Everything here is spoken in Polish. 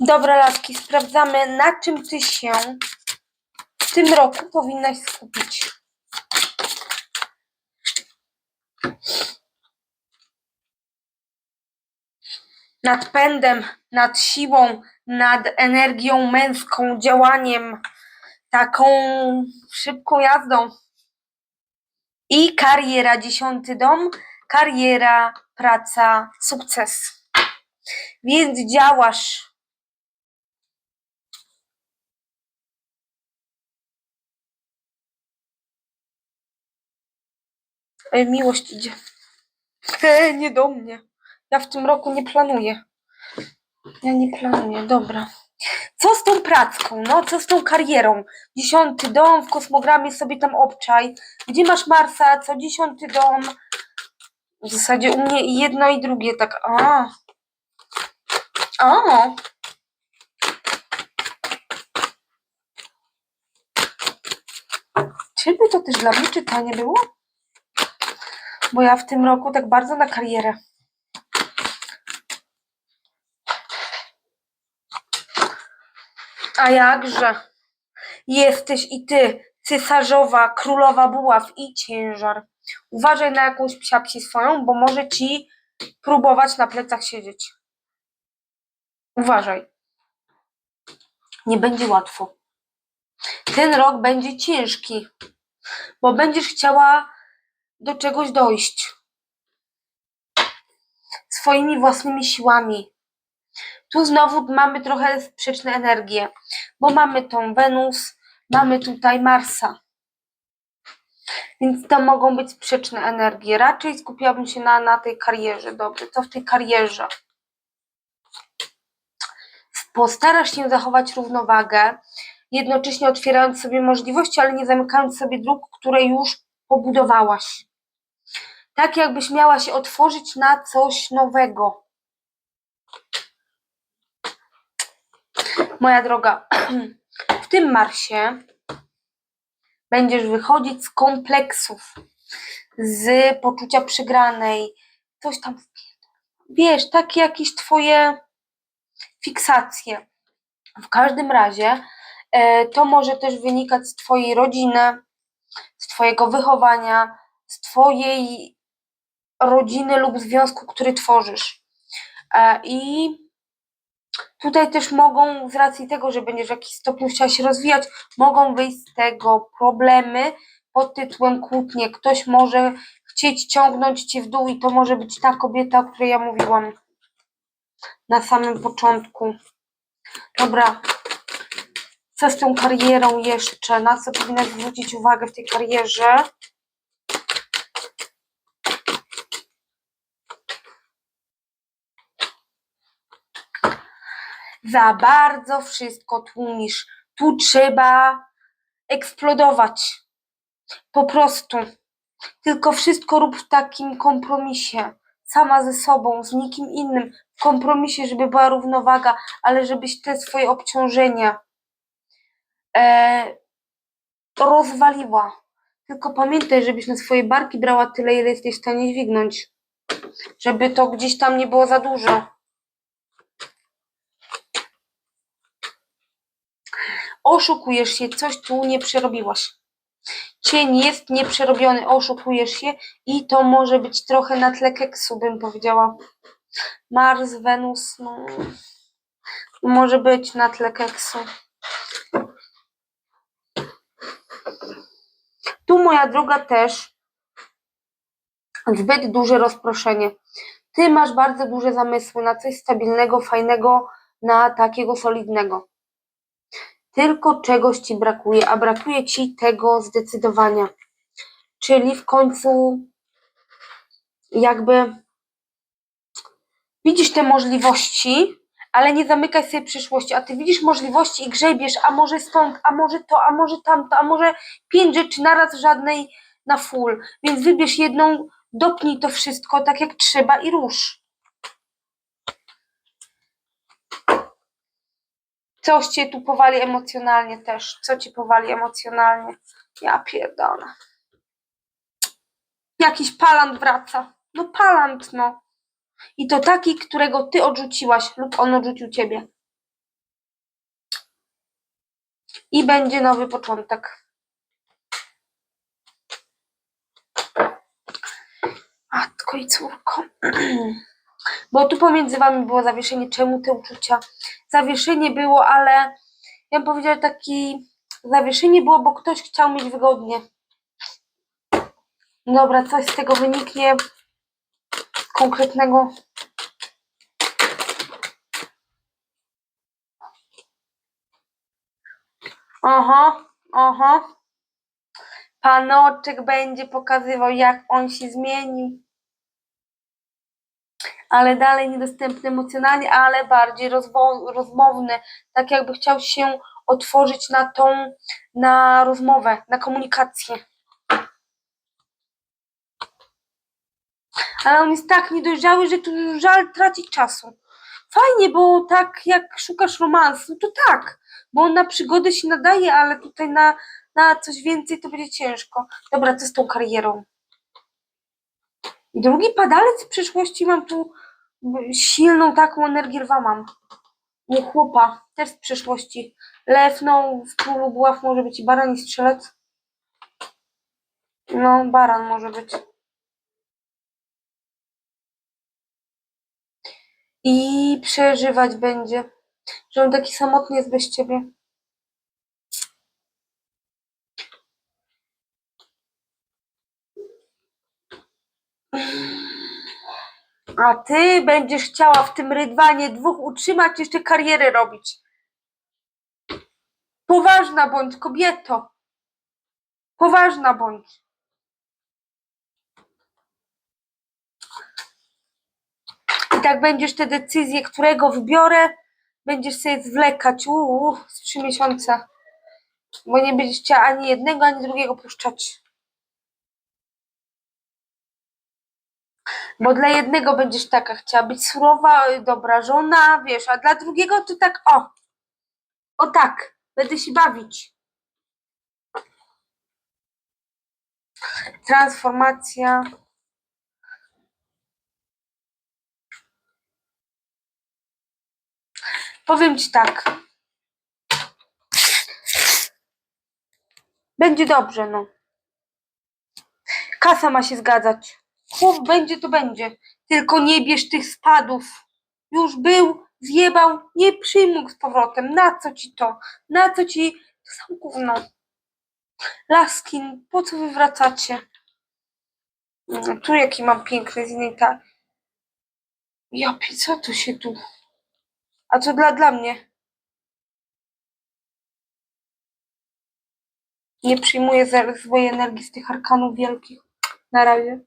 Dobra, laski, sprawdzamy, na czym ty się w tym roku powinnaś skupić. Nad pędem, nad siłą, nad energią męską, działaniem, taką szybką jazdą. I kariera, dziesiąty dom, kariera, praca, sukces. Więc działasz. Miłość idzie. He, nie do mnie. Ja w tym roku nie planuję. Ja nie planuję, dobra. Co z tą pracką? No, co z tą karierą? Dziesiąty dom w kosmogramie sobie tam obczaj. Gdzie masz Marsa? Co dziesiąty dom? W zasadzie u mnie i jedno i drugie tak. A. O. Czyby to też dla mnie czytanie było? Bo ja w tym roku tak bardzo na karierę. A jakże? Jesteś i ty, cesarzowa, królowa buław i ciężar. Uważaj na jakąś psiapsi swoją, bo może ci próbować na plecach siedzieć. Uważaj. Nie będzie łatwo. Ten rok będzie ciężki, bo będziesz chciała do czegoś dojść. Swoimi własnymi siłami. Tu znowu mamy trochę sprzeczne energie, bo mamy tą Wenus, mamy tutaj Marsa. Więc to mogą być sprzeczne energie. Raczej skupiłabym się na, na tej karierze. Dobrze, co w tej karierze? Postarasz się zachować równowagę, jednocześnie otwierając sobie możliwości, ale nie zamykając sobie dróg, które już pobudowałaś. Tak jakbyś miała się otworzyć na coś nowego. Moja droga, w tym Marsie będziesz wychodzić z kompleksów, z poczucia przegranej, coś tam, wiesz, takie jakieś twoje fiksacje. W każdym razie e, to może też wynikać z twojej rodziny, z twojego wychowania, z twojej rodziny lub związku, który tworzysz. E, I tutaj też mogą, z racji tego, że będziesz w jakimś stopniu chciała się rozwijać, mogą wyjść z tego problemy pod tytułem kłótnie. Ktoś może chcieć ciągnąć cię w dół i to może być ta kobieta, o której ja mówiłam na samym początku. Dobra. Co z tą karierą jeszcze? Na co powinnaś zwrócić uwagę w tej karierze? Za bardzo wszystko tłumisz. Tu trzeba eksplodować. Po prostu. Tylko wszystko rób w takim kompromisie. Sama ze sobą, z nikim innym. W kompromisie, żeby była równowaga, ale żebyś te swoje obciążenia e, rozwaliła. Tylko pamiętaj, żebyś na swoje barki brała tyle, ile jesteś w stanie dźwignąć. Żeby to gdzieś tam nie było za dużo. Oszukujesz się, coś tu nie przerobiłaś. Cień jest nieprzerobiony, oszukujesz się i to może być trochę na tle keksu, bym powiedziała. Mars, Wenus, no, może być na tle keksu. Tu moja droga też zbyt duże rozproszenie. Ty masz bardzo duże zamysły na coś stabilnego, fajnego, na takiego solidnego. Tylko czegoś ci brakuje, a brakuje ci tego zdecydowania. Czyli w końcu jakby widzisz te możliwości, ale nie zamykaj sobie przyszłości, a ty widzisz możliwości i grzebiesz, a może stąd, a może to, a może tamto, a może pięć rzeczy naraz, żadnej na full. Więc wybierz jedną, dopnij to wszystko tak jak trzeba i rusz. Coś cię tu powali emocjonalnie też. Co cię powali emocjonalnie? Ja pierdolę. Jakiś palant wraca. No palant, no. I to taki, którego ty odrzuciłaś lub on odrzucił ciebie. i będzie nowy początek. Matko i córko. Bo tu pomiędzy wami było zawieszenie. Czemu te uczucia? Zawieszenie było, ale ja bym powiedziała taki. Zawieszenie było, bo ktoś chciał mieć wygodnie. Dobra, coś z tego wyniknie konkretnego. Oho, oho. Panoczek będzie pokazywał, jak on się zmienił. Ale dalej niedostępny emocjonalnie, ale bardziej rozmowny. Tak jakby chciał się otworzyć na tą, na rozmowę, na komunikację. Ale on jest tak niedojrzały, że tu żal tracić czasu. Fajnie, bo tak jak szukasz romansu, to tak, bo on na przygodę się nadaje, ale tutaj na, na coś więcej to będzie ciężko. Dobra, co z tą karierą? Drugi padalec w przyszłości mam tu silną taką energię lwa mam. U chłopa, też z przyszłości. Lew, no, w królu buław może być i baran i strzelec. No, baran może być. I przeżywać będzie, że on taki samotny jest bez ciebie. A ty będziesz chciała w tym rydwanie dwóch utrzymać, jeszcze karierę robić. Poważna bądź, kobieto. Poważna bądź. I tak będziesz te decyzje, którego wybiorę, będziesz sobie zwlekać uu, z trzy miesiące. Bo nie będziesz chciała ani jednego, ani drugiego puszczać. Bo dla jednego będziesz taka chciała być surowa, y, dobra żona, wiesz, a dla drugiego to tak o. O tak, będę się bawić. Transformacja. Powiem ci tak. Będzie dobrze, no. Kasa ma się zgadzać. Chłop będzie, to będzie. Tylko nie bierz tych spadów. Już był, zjebał, nie przyjmuj z powrotem. Na co ci to? Na co ci to sam gówno? Laskin, po co wy wracacie? No, tu jaki mam piękny z innej ta. Jopie, co tu się tu? A co dla, dla mnie? Nie przyjmuję swojej energii z tych arkanów wielkich. Na razie.